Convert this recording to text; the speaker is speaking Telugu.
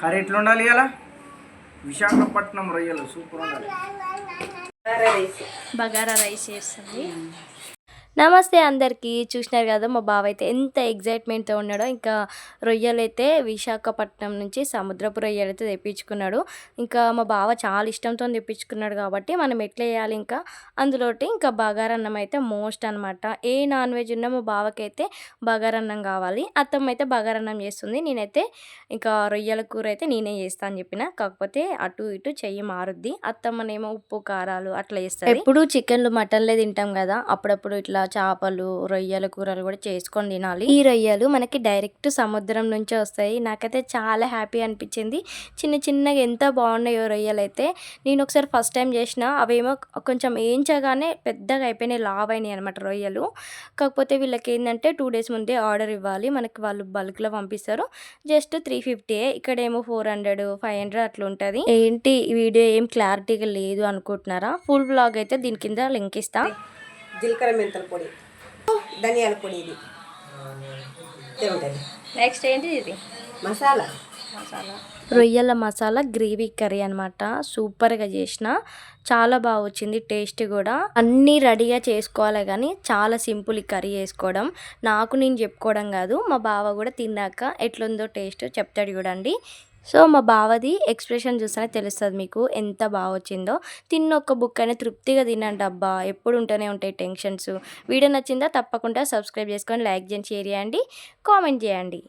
కర్రీ ఎట్లా ఉండాలి ఇలా విశాఖపట్నం రొయ్యలు సూపర్ ఉండాలి. బగారా రైస్. చేస్తుంది. నమస్తే అందరికీ. చూసినారు కదా మా బావ అయితే ఎంత ఎగ్జైట్మెంట్తో ఉన్నాడో. ఇంకా రొయ్యలైతే విశాఖపట్నం నుంచి సముద్రపు రొయ్యలైతే తెప్పించుకున్నాడు. ఇంకా మా బావ చాలా ఇష్టంతో తెప్పించుకున్నాడు కాబట్టి మనం ఎట్లా వేయాలి ఇంకా? అందులోటి ఇంకా బగారన్నం అయితే మోస్ట్ అనమాట ఏ నాన్ వెజ్ ఉన్నా మా బావకైతే బగారన్నం కావాలి. అత్తమ్మ అయితే బగారన్నం చేస్తుంది. నేనైతే ఇంకా రొయ్యల కూర అయితే నేనే చేస్తా అని చెప్పిన. కాకపోతే అటు ఇటు చెయ్యి మారుద్ది. అత్తమ్మనేమో ఉప్పు కారాలు అట్లా చేస్తారు ఎప్పుడు చికెన్లు మటన్లే తింటాం కదా. అప్పుడప్పుడు ఇట్లా చేపలు రొయ్యల కూరలు కూడా చేసుకొని తినాలి. ఈ రొయ్యలు మనకి డైరెక్ట్ సముద్రం నుంచే వస్తాయి. నాకైతే చాలా హ్యాపీ అనిపించింది. చిన్న చిన్నగా ఎంత బాగున్నాయో రొయ్యలు అయితే నేను ఒకసారి ఫస్ట్ టైం చేసిన. అవేమో కొంచెం వేయించగానే పెద్దగా అయిపోయినాయి లావ్ అయినాయి అనమాట రొయ్యలు. కాకపోతే వీళ్ళకి ఏంటంటే టూ డేస్ ముందే ఆర్డర్ ఇవ్వాలి. మనకి వాళ్ళు బల్క్లో పంపిస్తారు. జస్ట్ త్రీ ఫిఫ్టీ ఇక్కడేమో ఫోర్ హండ్రెడ్ ఫైవ్ హండ్రెడ్ అట్లా ఉంటుంది. ఏంటి? ఈ వీడియో ఏం క్లారిటీగా లేదు అనుకుంటున్నారా? ఫుల్ బ్లాగ్ అయితే దీని కింద లింక్ ఇస్తా. జీలకర్ర మెంతుల పొడి. ధనియాల పొడి ఇది. ఉంటుంది నెక్స్ట్ ఏంటి ఇది? మసాలా. మసాలా. రొయ్యల మసాలా గ్రేవీ కర్రీ అనమాట సూపర్గా చేసిన. చాలా బాగా వచ్చింది టేస్ట్ కూడా. అన్నీ రెడీగా చేసుకోవాలి కానీ చాలా సింపుల్ ఈ కర్రీ చేసుకోవడం. నాకు నేను చెప్పుకోవడం కాదు మా బావ కూడా తిన్నాక ఎట్లుందో టేస్ట్ చెప్తాడు చూడండి. సో మా బావది ఎక్స్ప్రెషన్ చూస్తేనే తెలుస్తుంది మీకు ఎంత బాగా వచ్చిందో తిన్న ఒక్క బుక్ అయినా తృప్తిగా తినండి అబ్బా. ఎప్పుడు ఉంటూనే ఉంటాయి టెన్షన్స్. వీడియో నచ్చిందా తప్పకుండా సబ్స్క్రైబ్ చేసుకొని లైక్ చేయండి షేర్ చేయండి కామెంట్ చేయండి.